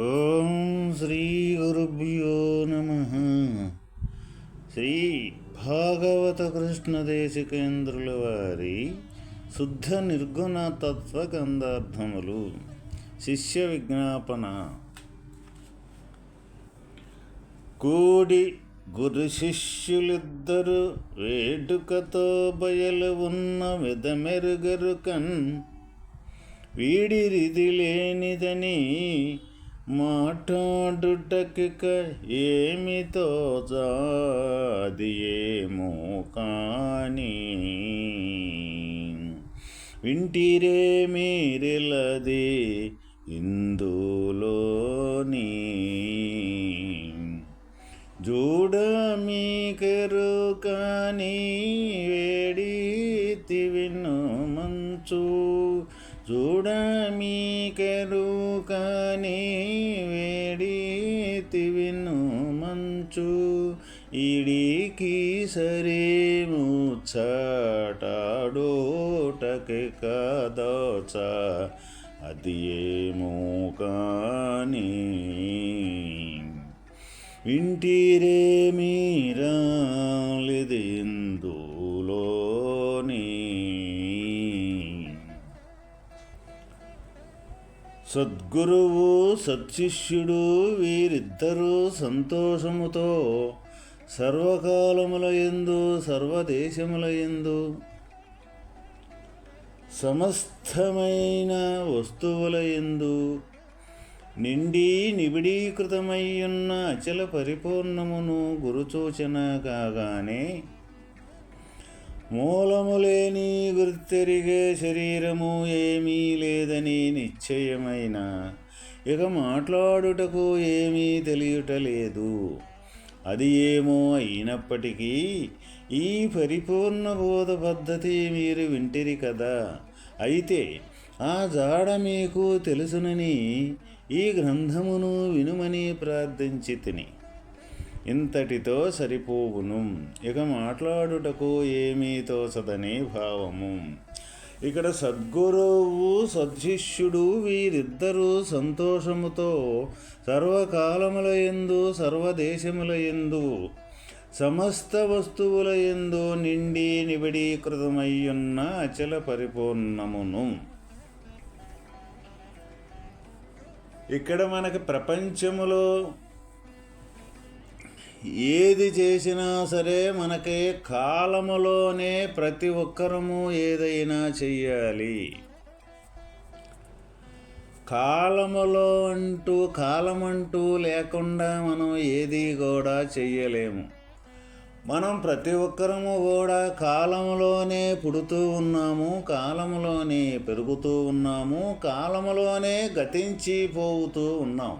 ఓం శ్రీ గురుభ్యో నమ. శ్రీ భాగవత కృష్ణ దేశికేంద్రుల వారి శుద్ధ నిర్గుణ తత్వ గంధార్థములు శిష్య విజ్ఞాపన. కూడి గురు శిష్యులిద్దరు వేడుకతో బయలు ఉన్న విధమెరుగరు కన్. వీడిరిది లేనిదని మాట్లాడుటకిక ఏమితో జాది ఏమో కానీ. వింటిరే మీరిలది ఇందులోని. చూడ మీకెరు కానీ వేడితి విను మంచు. చూడ మీకెరు కానీ చూచు ఇడికి సరేము చాటాడోటకి కదోచ అది ఏమో కానీ ఇంటిరే మీరాలిదిన సద్గురువు సత్శిష్యుడు వీరిద్దరూ సంతోషముతో సర్వకాలముల ఎందు సర్వదేశముల ఎందు సమస్తమైన వస్తువుల ఎందు నిండి నిబిడీకృతమయ్యున్న అచల పరిపూర్ణమును గురుచూచన కాగానే మూలములేని గుర్తెరిగే శరీరము ఏమీ లేదని నిశ్చయమైన. ఇక మాట్లాడుటకు ఏమీ తెలియటలేదు. అది ఏమో అయినప్పటికీ ఈ పరిపూర్ణ బోధ పద్ధతి మీరు వింటిరి కదా. అయితే ఆ జాడ మీకు తెలుసునని ఈ గ్రంథమును వినుమని ప్రార్థించి తిని ఇంతటితో సరిపోవును. ఇక మాట్లాడుటకు ఏమీ తోసదని భావము. ఇక్కడ సద్గురువు సద్శిష్యుడు వీరిద్దరూ సంతోషముతో సర్వకాలముల ఎందు సర్వదేశముల ఎందు సమస్త వస్తువుల ఎందు నిండి నిబిడీకృతమయ్యున్న అచల పరిపూర్ణమును. ఇక్కడ మనకి ప్రపంచములో ఏది చేసినా సరే మనకి కాలములోనే ప్రతి ఒక్కరము ఏదైనా చెయ్యాలి. కాలములో అంటూ కాలమంటూ లేకుండా మనం ఏది కూడా చెయ్యలేము. మనం ప్రతి ఒక్కరము కూడా కాలంలోనే పుడుతూ ఉన్నాము కాలంలోనే పెరుగుతూ ఉన్నాము కాలంలోనే గతించి పోతూ ఉన్నాం.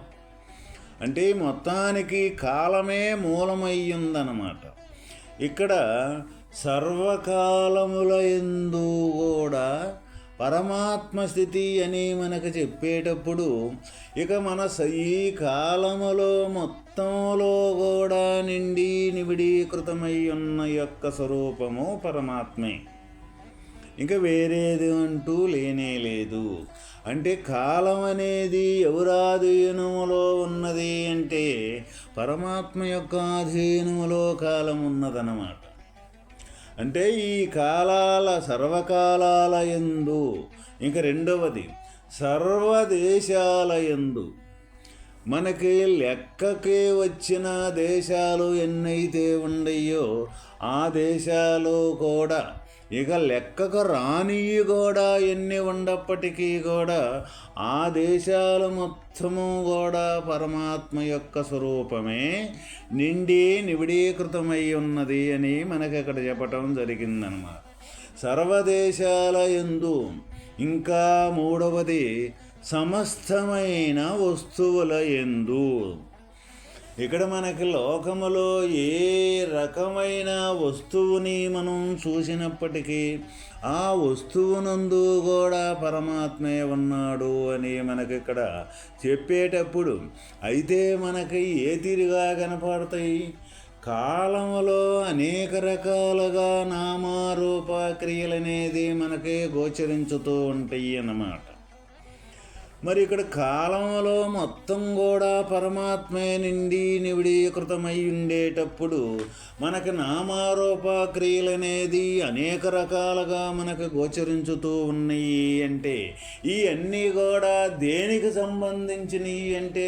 అంటే మొత్తానికి కాలమే మూలమయ్యిందనమాట ఇక్కడ సర్వకాలముల ఎందు కూడా పరమాత్మ స్థితి అని మనకు చెప్పేటప్పుడు ఇక మన ఈ కాలములో మొత్తంలో కూడా నిండి నిబిడీకృతమై ఉన్న యొక్క స్వరూపము పరమాత్మే. ఇంకా వేరేది అంటూ లేనే లేదు. అంటే కాలం అనేది ఎవరాధీనములో ఉన్నది అంటే పరమాత్మ యొక్క అధీనములో కాలం ఉన్నదన్నమాట. అంటే ఈ కాలాల సర్వకాలాల ఎందు ఇంక రెండవది సర్వదేశాల ఎందు మనకి లెక్కకే వచ్చిన దేశాలు ఎన్నైతే ఉండయో ఆ దేశాలు కూడా ఇక లెక్కకు రాని కూడా ఎన్ని ఉండప్పటికీ కూడా ఆ దేశాలు మొత్తము కూడా పరమాత్మ యొక్క స్వరూపమే నిండి నివిడీకృతమై ఉన్నది అని మనకి అక్కడ చెప్పటం జరిగిందనమాట సర్వదేశాల ఎందు ఇంకా మూడవది సమస్తమైన వస్తువుల ఎందు ఇక్కడ మనకి లోకములో ఏ రకమైన వస్తువుని మనం చూసినప్పటికీ ఆ వస్తువునందు కూడా పరమాత్మే ఉన్నాడు అని మనకి ఇక్కడ చెప్పేటప్పుడు అయితే మనకి ఏ తీరుగా కనపడతాయి? కాలములో అనేక రకాలుగా నామారూప క్రియలనేది మనకి గోచరించుతూ ఉంటాయి అన్నమాట. మరి ఇక్కడ కాలంలో మొత్తం కూడా పరమాత్మే నిండి నివిడీకృతమై ఉండేటప్పుడు మనకి నామారూప అనేది అనేక రకాలుగా మనకు గోచరించుతూ ఉన్నాయి అంటే ఈ అన్నీ కూడా దేనికి సంబంధించినవి అంటే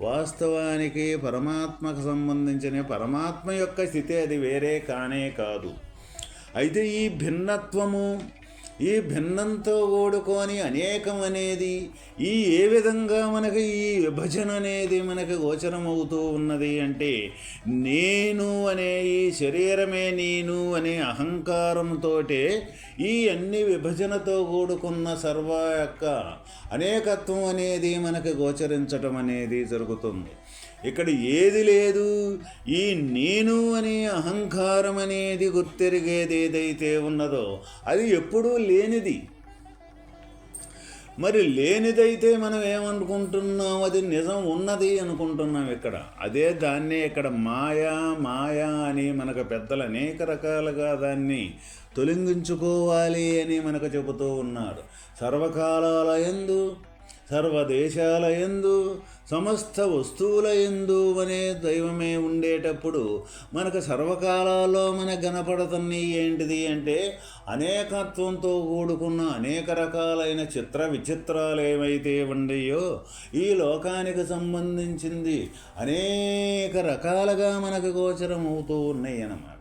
వాస్తవానికి పరమాత్మకు సంబంధించిన పరమాత్మ యొక్క స్థితి అది వేరే కానే కాదు. అయితే ఈ భిన్నత్వము ఈ భిన్నంతో కూడుకొని అనేకం అనేది ఈ ఏ విధంగా మనకి ఈ విభజన అనేది మనకి గోచరమవుతూ ఉన్నది అంటే నేను అనే ఈ శరీరమే నేను అనే అహంకారంతో ఈ అన్ని విభజనతో కూడుకున్న సర్వ యొక్క అనేకత్వం అనేది మనకి గోచరించటం అనేది జరుగుతుంది. ఇక్కడ ఏది లేదు. ఈ నేను అనే అహంకారం అనేది గుర్తెరిగేది ఏదైతే ఉన్నదో అది ఎప్పుడూ లేనిది. మరి లేనిదైతే మనం ఏమనుకుంటున్నాం? అది నిజం ఉన్నది అనుకుంటున్నాం ఇక్కడ. అదే దాన్నే ఇక్కడ మాయా మాయా అని మనకు పెద్దలు అనేక రకాలుగా దాన్ని తొలగించుకోవాలి అని మనకు చెబుతూ ఉన్నారు. సర్వకాలాల ఎందు సర్వదేశాల ఎందు సమస్త వస్తువుల ఎందు అనే దైవమే ఉండేటప్పుడు మనకు సర్వకాలాల్లో మనకు కనపడుతున్నాయి ఏంటిది అంటే అనేకత్వంతో కూడుకున్న అనేక రకాలైన చిత్ర విచిత్రాలు ఏవైతే ఉండయో ఈ లోకానికి సంబంధించింది అనేక రకాలుగా మనకు గోచరం అవుతూ ఉన్నాయి అన్నమాట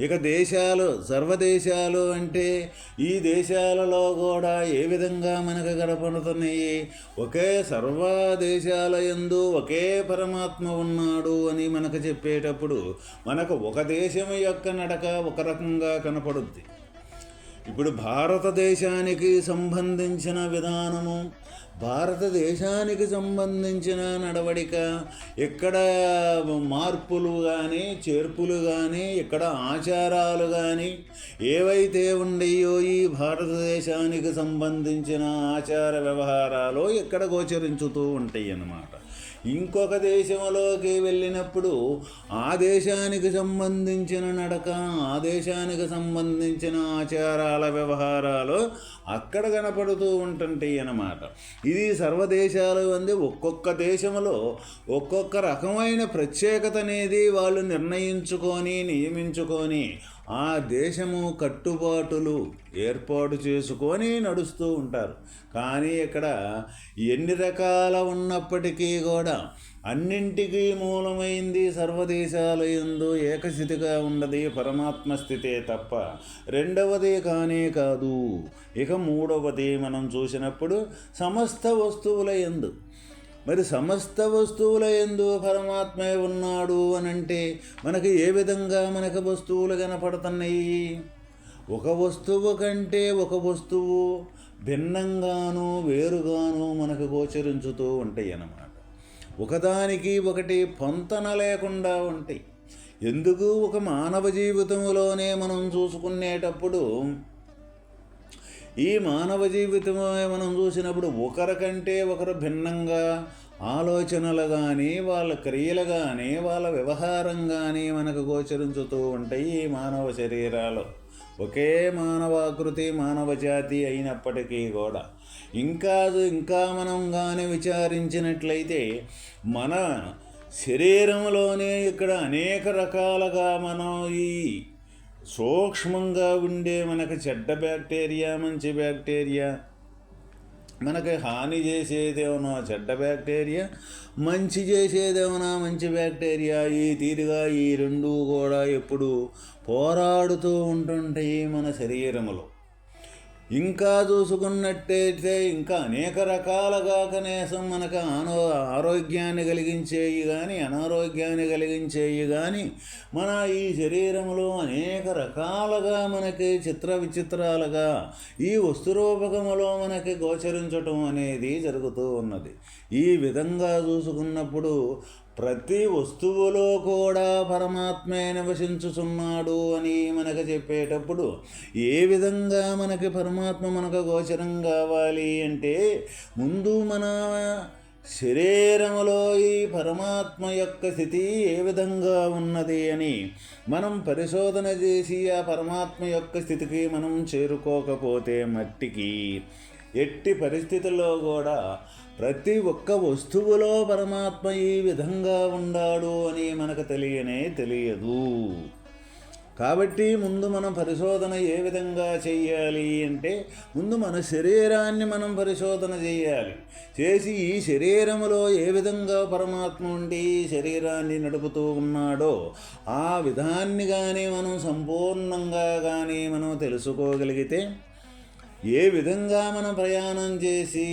ఇక దేశాలు సర్వదేశాలు అంటే ఈ దేశాలలో కూడా ఏ విధంగా మనకు కనపడుతున్నాయి? ఒకే సర్వ దేశాల ఎందు ఒకే పరమాత్మ ఉన్నాడు అని మనకు చెప్పేటప్పుడు మనకు ఒక దేశం యొక్క నడక ఒక రకంగా కనపడుద్ది. ఇప్పుడు భారతదేశానికి సంబంధించిన విధానము భారతదేశానికి సంబంధించిన నడవడిక ఎక్కడ మార్పులు కానీ చేర్పులు కానీ ఇక్కడ ఆచారాలు కానీ ఏవైతే ఉండయో ఈ భారతదేశానికి సంబంధించిన ఆచార వ్యవహారాలు ఎక్కడ గోచరించుతూ ఉంటాయి అన్నమాట ఇంకొక దేశంలోకి వెళ్ళినప్పుడు ఆ దేశానికి సంబంధించిన నడక ఆ దేశానికి సంబంధించిన ఆచారాల వ్యవహారాలు అక్కడ కనపడుతూ ఉంటుంటాయి అన్నమాట. ఇది సర్వదేశాలు అంది ఒక్కొక్క దేశంలో ఒక్కొక్క రకమైన ప్రత్యేకత అనేది వాళ్ళు నిర్ణయించుకొని నియమించుకొని ఆ దేశము కట్టుబాటులు ఏర్పాటు చేసుకొని నడుస్తూ ఉంటారు. కానీ ఇక్కడ ఎన్ని రకాల ఉన్నప్పటికీ కూడా అన్నింటికీ మూలమైంది సర్వదేశాల ఎందు ఏకస్థితిగా ఉన్నది పరమాత్మ స్థితే తప్ప రెండవది కానే కాదు. ఇక మూడవది మనం చూసినప్పుడు సమస్త వస్తువుల ఎందు మరి సమస్త వస్తువుల ఎందు పరమాత్మే ఉన్నాడు అనంటే మనకి ఏ విధంగా మనకు వస్తువులు కనపడుతున్నాయి? ఒక వస్తువు కంటే ఒక వస్తువు భిన్నంగాను వేరుగాను మనకు గోచరించుతూ ఉంటాయి అన్నమాట. ఒకదానికి ఒకటి పొంతన లేకుండా ఉంటాయి. ఎందుకు? ఒక మానవ జీవితంలోనే మనం చూసుకునేటప్పుడు ఈ మానవ జీవితం మనం చూసినప్పుడు ఒకరికంటే ఒకరు భిన్నంగా ఆలోచనలు కానీ వాళ్ళ క్రియలు కానీ వాళ్ళ వ్యవహారం కానీ మనకు గోచరించుతూ ఉంటాయి ఈ మానవ శరీరాలు. ఒకే మానవాకృతి మానవ జాతి అయినప్పటికీ కూడా. ఇంకా ఇంకా మనం కానీ విచారించినట్లయితే మన శరీరంలోనే ఇక్కడ అనేక రకాలుగా మనం ఈ సూక్ష్మంగా ఉండే మనకు చెడ్డ బ్యాక్టీరియా మంచి బ్యాక్టీరియా. మనకి హాని చేసేదేమన్నా చెడ్డ బ్యాక్టీరియా మంచి చేసేదేమన్నా మంచి బ్యాక్టీరియా. ఈ తీరుగా ఈ రెండు కూడా ఎప్పుడు పోరాడుతూ ఉంటుంటాయి మన శరీరములో. ఇంకా చూసుకున్నట్టయితే ఇంకా అనేక రకాలుగా కనీసం మనకు ఆనో ఆరోగ్యాన్ని కలిగించేవి కానీ అనారోగ్యాన్ని కలిగించేవి కానీ మన ఈ శరీరంలో అనేక రకాలుగా మనకి చిత్ర విచిత్రాలుగా ఈ వస్తురూపకములో మనకి గోచరించటం అనేది జరుగుతూ ఉన్నది. ఈ విధంగా చూసుకున్నప్పుడు ప్రతి వస్తువులో కూడా పరమాత్మే నివసించుచున్నాడు అని మనకు చెప్పేటప్పుడు ఏ విధంగా మనకి పరమాత్మ మనకు గోచరం కావాలి అంటే ముందు మన శరీరములో ఈ పరమాత్మ యొక్క స్థితి ఏ విధంగా ఉన్నది అని మనం పరిశోధన చేసి ఆ పరమాత్మ యొక్క స్థితికి మనం చేరుకోకపోతే మట్టికి ఎట్టి పరిస్థితుల్లో కూడా ప్రతి ఒక్క వస్తువులో పరమాత్మ ఈ విధంగా ఉండాడు అని మనకు తెలియనే తెలియదు. కాబట్టి ముందు మనం పరిశోధన ఏ విధంగా చేయాలి అంటే ముందు మన శరీరాన్ని మనం పరిశోధన చేయాలి. చేసి ఈ శరీరములో ఏ విధంగా పరమాత్మ ఉండి శరీరాన్ని నడుపుతూ ఉన్నాడో ఆ విధాన్ని కానీ మనం సంపూర్ణంగా కానీ మనం తెలుసుకోగలిగితే ఏ విధంగా మనం ప్రయాణం చేసి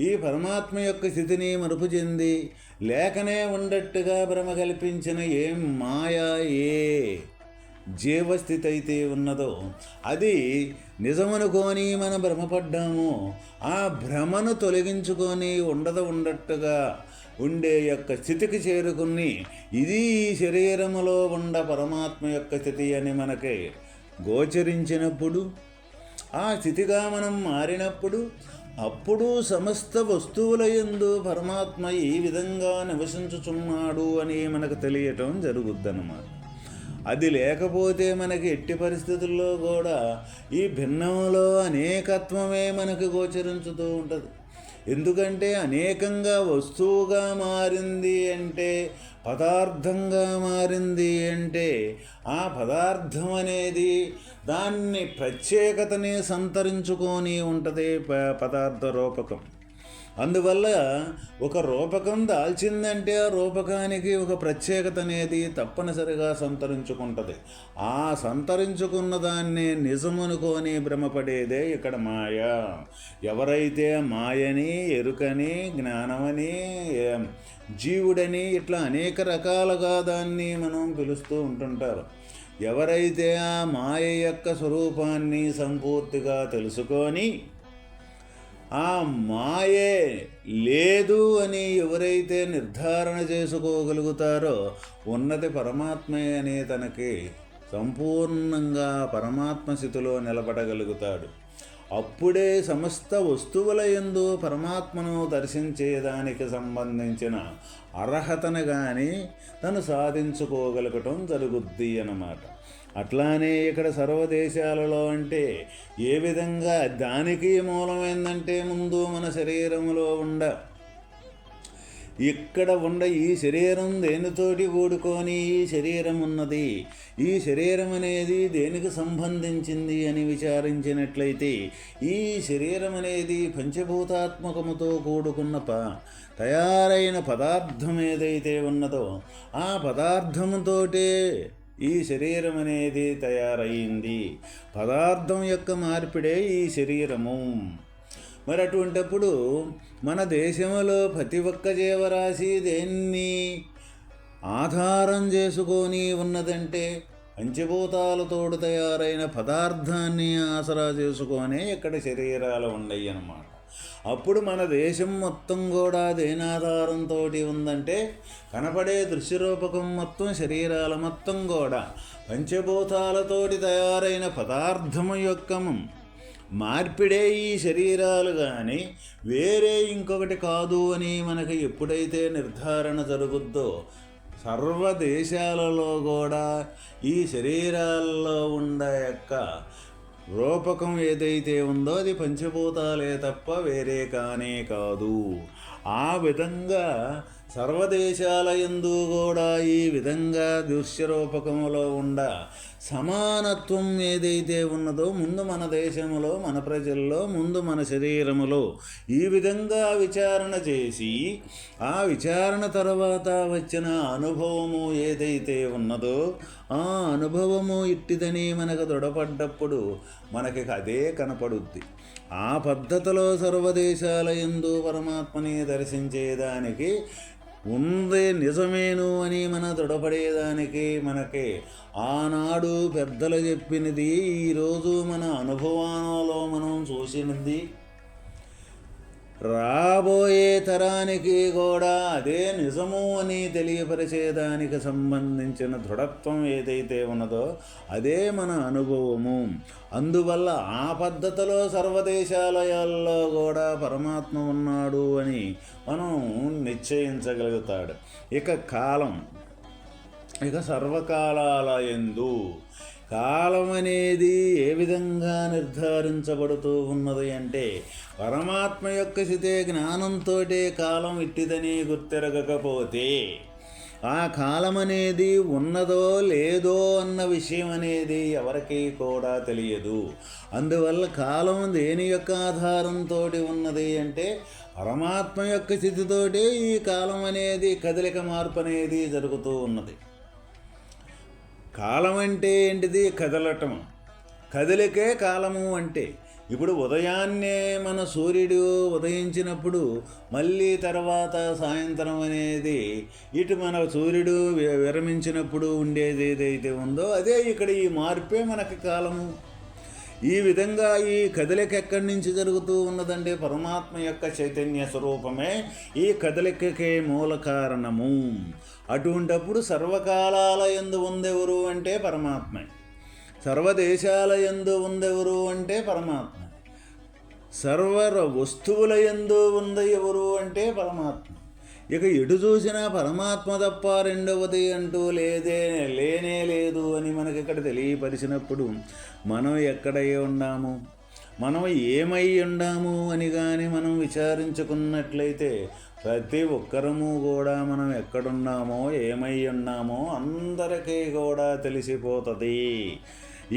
ఈ పరమాత్మ యొక్క స్థితిని మరుపు చెంది లేకనే ఉండట్టుగా భ్రమ కల్పించిన ఏం మాయా ఏ జీవస్థితి అయితే ఉన్నదో అది నిజమనుకొని మనం భ్రమపడ్డాము ఆ భ్రమను తొలగించుకొని ఉండదు ఉండట్టుగా ఉండే యొక్క స్థితికి చేరుకుని ఇది ఈ శరీరములో ఉండ పరమాత్మ యొక్క స్థితి అని మనకి గోచరించినప్పుడు ఆ స్థితిగా మనం మారినప్పుడు అప్పుడు సమస్త వస్తువుల యందు పరమాత్మ ఈ విధంగా నివసించుచున్నాడు అని మనకు తెలియటం జరుగుద్దన్నమాట. అది లేకపోతే మనకి ఎట్టి పరిస్థితుల్లో కూడా ఈ భిన్నంలో అనేకత్వమే మనకు గోచరించుతూ ఉంటుంది. ఎందుకంటే అనేకంగా వస్తువుగా మారింది అంటే పదార్థంగా మారింది అంటే ఆ పదార్థం అనేది దాన్ని ప్రత్యేకతని సంతరించుకొని ఉంటుంది ప- పదార్థ రూపకం. అందువల్ల ఒక రూపకం దాల్చిందంటే ఆ రూపకానికి ఒక ప్రత్యేకత అనేది తప్పనిసరిగా సంతరించుకుంటుంది. ఆ సంతరించుకున్న దాన్ని నిజమనుకొని భ్రమపడేదే ఇక్కడ మాయ. ఎవరైతే మాయని ఎరుకని జ్ఞానమని జీవుడని ఇట్లా అనేక రకాలుగా దాన్ని మనం పిలుస్తూ ఉంటుంటారు. ఎవరైతే ఆ మాయ యొక్క స్వరూపాన్ని సంపూర్తిగా తెలుసుకొని ఆ మాయే లేదు అని ఎవరైతే నిర్ధారణ చేసుకోగలుగుతారో ఉన్నది పరమాత్మే అనే తనకి సంపూర్ణంగా పరమాత్మ స్థితిలో నిలబడగలుగుతాడు. అప్పుడే సమస్త వస్తువుల యందు పరమాత్మను దర్శించేదానికి సంబంధించిన అర్హతను కానీ తను సాధించుకోగలగటం జరుగుద్ది అన్నమాట. అట్లానే ఇక్కడ సర్వదేశాలలో అంటే ఏ విధంగా దానికి మూలమైందంటే ముందు మన శరీరంలో ఉండ. ఇక్కడ ఉండ ఈ శరీరం దేనితోటి కూడుకొని ఈ శరీరం ఉన్నది ఈ శరీరం అనేది దేనికి సంబంధించింది అని విచారించినట్లయితే ఈ శరీరం అనేది పంచభూతాత్మకముతో కూడుకున్న ప తయారైన పదార్థం ఏదైతే ఉన్నదో ఆ పదార్థముతోటే ఈ శరీరం అనేది తయారయ్యింది పదార్థం యొక్క మార్పిడే ఈ శరీరము. మరి అటువంటప్పుడు మన దేశంలో ప్రతి ఒక్క జీవరాశి దేన్ని ఆధారం చేసుకొని ఉన్నదంటే పంచభూతాలతోడు తయారైన పదార్థాన్ని ఆసరా చేసుకొనే ఇక్కడ శరీరాలు ఉన్నాయి అన్నమాట అప్పుడు మన దేశం మొత్తం కూడా దేనాధారంతో ఉందంటే కనపడే దృశ్యరూపకం మొత్తం శరీరాల మొత్తం కూడా పంచభూతాలతోటి తయారైన పదార్థము యొక్క మార్పిడే ఈ శరీరాలు కానీ వేరే ఇంకొకటి కాదు అని మనకు ఎప్పుడైతే నిర్ధారణ జరుగుద్దో సర్వ దేశాలలో కూడా ఈ శరీరాల్లో ఉండ యొక్క రూపకం ఏదైతే ఉందో అది పంచభూతాలే తప్ప వేరే కానే కాదు. ఆ విధంగా సర్వదేశాల ఎందు కూడా ఈ విధంగా దృశ్యరూపకములో ఉండ సమానత్వం ఏదైతే ఉన్నదో ముందు మన దేశములో మన ప్రజల్లో ముందు మన శరీరములో ఈ విధంగా విచారణ చేసి ఆ విచారణ తర్వాత వచ్చిన అనుభవము ఏదైతే ఉన్నదో ఆ అనుభవము ఇట్టిదని మనకు దృఢపడ్డప్పుడు మనకి అదే కనపడుద్ది. ఆ పద్ధతిలో సర్వదేశాల ఎందు పరమాత్మని దర్శించేదానికి ఉంది నిజమేను అని మన దృఢపడేదానికి మనకి. ఆనాడు పెద్దలు చెప్పినది ఈరోజు మన అనుభవాలలో మనం చూసినది రాబోయే తరానికి కూడా అదే నిజము అని తెలియపరిచేదానికి సంబంధించిన దృఢత్వం ఏదైతే ఉన్నదో అదే మన అనుభవము. అందువల్ల ఆ పద్ధతిలో సర్వదేశాలయాల్లో కూడా పరమాత్మ ఉన్నాడు అని మనం నిశ్చయించగలుగుతాడు. ఇక కాలం ఇక సర్వకాలాల యందు కాలం అనేది ఏ విధంగా నిర్ధారించబడుతూ ఉన్నది అంటే పరమాత్మ యొక్క స్థితే జ్ఞానంతో కాలం ఇట్టిదని గుర్తెరగకపోతే ఆ కాలం అనేది ఉన్నదో లేదో అన్న విషయం అనేది ఎవరికీ కూడా తెలియదు. అందువల్ల కాలం దేని యొక్క ఆధారంతో ఉన్నది అంటే పరమాత్మ యొక్క స్థితితోటే ఈ కాలం అనేది కదలిక మార్పు అనేది జరుగుతూ ఉన్నది. కాలం అంటే ఏంటిది? కదలటం. కదలికే కాలము అంటే ఇప్పుడు ఉదయాన్నే మన సూర్యుడు ఉదయించినప్పుడు మళ్ళీ తర్వాత సాయంత్రం అనేది ఇటు మన సూర్యుడు వి- విరమించినప్పుడు ఉండేది ఏదైతే ఉందో అదే ఇక్కడ ఈ మార్పే మనకి కాలము. ఈ విధంగా ఈ కదలిక ఎక్కడి నుంచి జరుగుతూ ఉన్నదంటే పరమాత్మ యొక్క చైతన్య స్వరూపమే ఈ కదలికకే మూల కారణము. అటువంటప్పుడు సర్వకాలాల ఎందు ఉందెవరు అంటే పరమాత్మే. సర్వదేశాల ఎందు ఉందెవరు అంటే పరమాత్మ. సర్వర వస్తువుల ఎందు ఉంది ఎవరు అంటే పరమాత్మ. ఇక ఎటు చూసినా పరమాత్మ తప్ప రెండవది అంటూ లేదే లేనే లేదు అని మనకి ఇక్కడ తెలియపరిచినప్పుడు మనం ఎక్కడై ఉన్నాము? మనం ఏమై ఉండాము అని కానీ మనం విచారించుకున్నట్లయితే ప్రతి ఒక్కరము కూడా మనం ఎక్కడున్నామో ఏమై ఉన్నామో అందరికీ కూడా తెలిసిపోతుంది.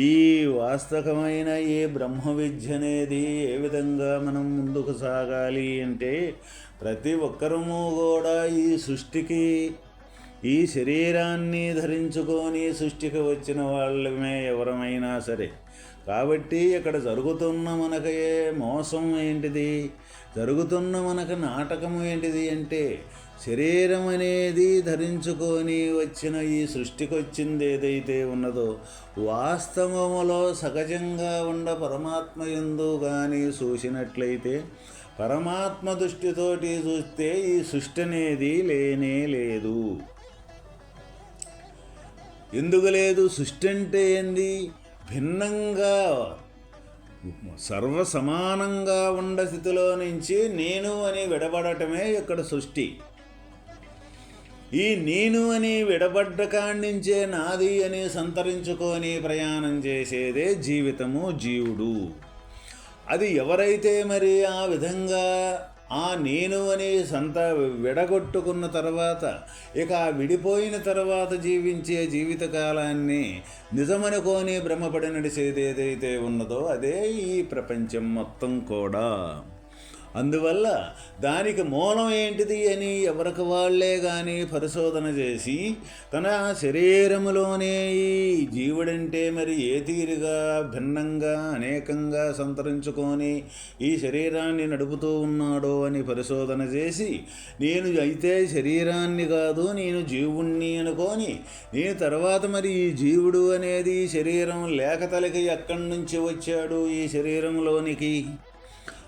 ఈ వాస్తవమైన ఈ బ్రహ్మ విద్య అనేది ఏ విధంగా మనం ముందుకు సాగాలి అంటే ప్రతి ఒక్కరము కూడా ఈ సృష్టికి ఈ శరీరాన్ని ధరించుకొని సృష్టికి వచ్చిన వాళ్ళమే ఎవరమైనా సరే. కాబట్టి ఇక్కడ జరుగుతున్న మనకి మోసం ఏంటిది? జరుగుతున్న మనకు నాటకం ఏంటిది అంటే శరీరం అనేది ధరించుకొని వచ్చిన ఈ సృష్టికొచ్చింది ఏదైతే ఉన్నదో వాస్తవములో సహజంగా ఉండ పరమాత్మ ఎందు కానీ చూసినట్లయితే పరమాత్మ దృష్టితోటి చూస్తే ఈ సృష్టి అనేది లేనే లేదు. ఎందుకు లేదు? సృష్టి అంటే ఏంది? భిన్నంగా సర్వ సమానంగా ఉండ స్థితిలో నుంచి నేను అని విడబడటమే ఇక్కడ సృష్టి. ఈ నేను అని విడబడ్డ కాండించే నుంచే నాది అని సంతరించుకొని ప్రయాణం చేసేదే జీవితము జీవుడు. అది ఎవరైతే మరి ఆ విధంగా ఆ నేను అని సంత విడగొట్టుకున్న తర్వాత ఇక ఆ విడిపోయిన తర్వాత జీవించే జీవితకాలాన్ని నిజమనుకోని భ్రమపడి నడిచేది ఏదైతే ఉన్నదో అదే ఈ ప్రపంచం మొత్తం కూడా. అందువల్ల దానికి మూలం ఏంటిది అని ఎవరికి వాళ్ళే కానీ పరిశోధన చేసి తన శరీరములోనే ఈ జీవుడంటే మరి ఏ తీరుగా భిన్నంగా అనేకంగా సంతరించుకొని ఈ శరీరాన్ని నడుపుతూ ఉన్నాడో అని పరిశోధన చేసి నేను అయితే శరీరాన్ని కాదు నేను జీవుణ్ణి అనుకొని నేను తర్వాత మరి ఈ జీవుడు అనేది శరీరం లేక తలకి ఎక్కడి నుంచి వచ్చాడు ఈ శరీరంలోనికి?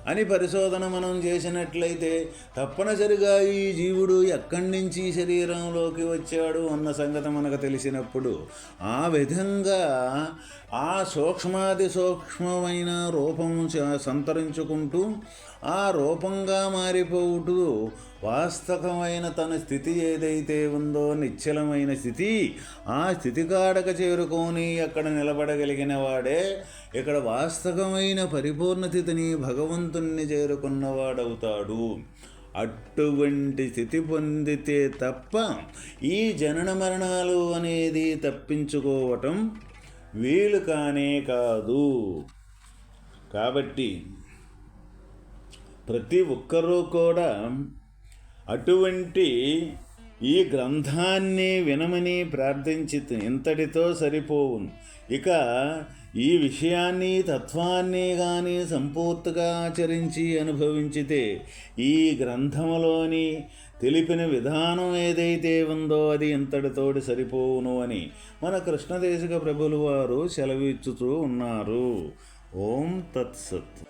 అని పరిశోధన మనం చేసినట్లయితే తప్పనిసరిగా ఈ జీవుడు ఎక్కడి నుంచి శరీరంలోకి వచ్చాడు అన్న సంగతి మనకు తెలిసినప్పుడు ఆ విధంగా ఆ సూక్ష్మాది సూక్ష్మమైన రూపం సంతరించుకుంటూ ఆ రూపంగా మారిపోవుతూ వాస్తవమైన తన స్థితి ఏదైతే ఉందో నిశ్చలమైన స్థితి ఆ స్థితి కాడక చేరుకొని అక్కడ నిలబడగలిగిన వాడే ఇక్కడ వాస్తవమైన పరిపూర్ణ స్థితిని భగవంతుణ్ణి చేరుకున్నవాడవుతాడు. అటువంటి స్థితి పొందితే తప్ప ఈ జనన మరణాలు అనేది తప్పించుకోవటం వీలు కానే కాదు. కాబట్టి ప్రతి ఒక్కరూ కూడా అటువంటి ఈ గ్రంథాన్ని వినమని ప్రార్థించి ఇంతటితో సరిపోవును. ఇక ఈ విషయాన్ని తత్వాన్ని కానీ సంపూర్తిగా ఆచరించి అనుభవించితే ఈ గ్రంథములోని తెలిపిన విధానం ఏదైతే ఉందో అది ఇంతటితోటి సరిపోవును అని మన కృష్ణదేశిక ప్రభులు వారు సెలవిచ్చుతూ ఉన్నారు. ఓం తత్సత్.